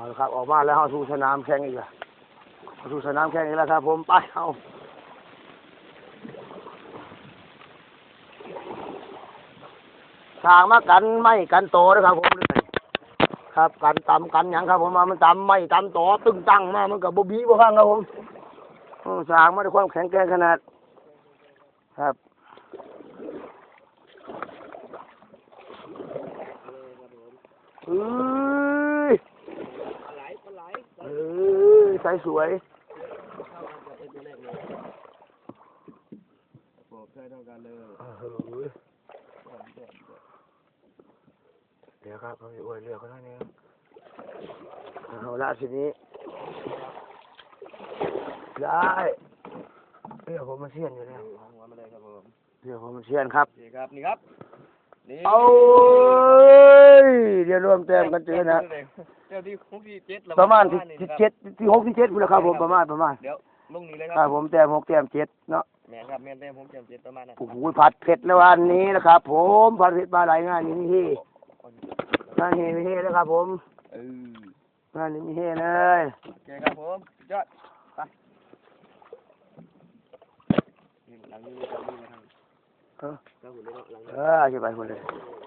เอาละครับ ออกมาแล้วเขาสู่สนามแข่งอีกแล้วเข้าสู่สนามแข่งอีกแล้วครับ ผมไปเอาทางมากันไม่กันโตนะครับ ผมครับกันตำกันหยังครับ ผมมามันตำไม่ตำโตตึงตั้งมามันกับบบีบ่ฟังครับผมสางมาด้วยความแข็งแกร่งขนาด ครับเอ้ย ปลาไหลปลาไหล เอ้ ยใสสวยบอกใช่เท่ากันเลยเออเดี๋ยวครับเขาจะอวยเรือเขาได้เนี่ยเอาละทีนี้ ได้เรือผมมาเชียนอยู่แล้วหัวมาเลยครับผมเรือผมมาเชียนครับ นี่ครับ นี่ครับ นี่เอายเดี๋ย วรวมแต้มกันเจอนะ เจ้าที่หกที่เจ็ดประมาณที่ที่เจ็ดที่หกที่เจ็ดพุ่นแหละครับผมประมาณประมาณเดี๋ยวลงนี้เลยคครัรับบผมแต้มหกแต้มเจ็ดเนาะแม่นครับแม่นเต็มผมเจ็ดเจ็ดประมาณนั้นโอ้โหผัดเผ็ดแล้ววันนี้นะครับ ผมผัดเผ็ดปลาไหลงานนี้มีเฮงานเฮมีเฮแล้วครับ ผมเอองานนี้มีเฮเลยโอเคครับผมสุดยอดไปนี่หลังนี้หลังนี้มาทางเออหลังหุ่นเลยเนาะหลังเอนี้อจะไปคนเลยเ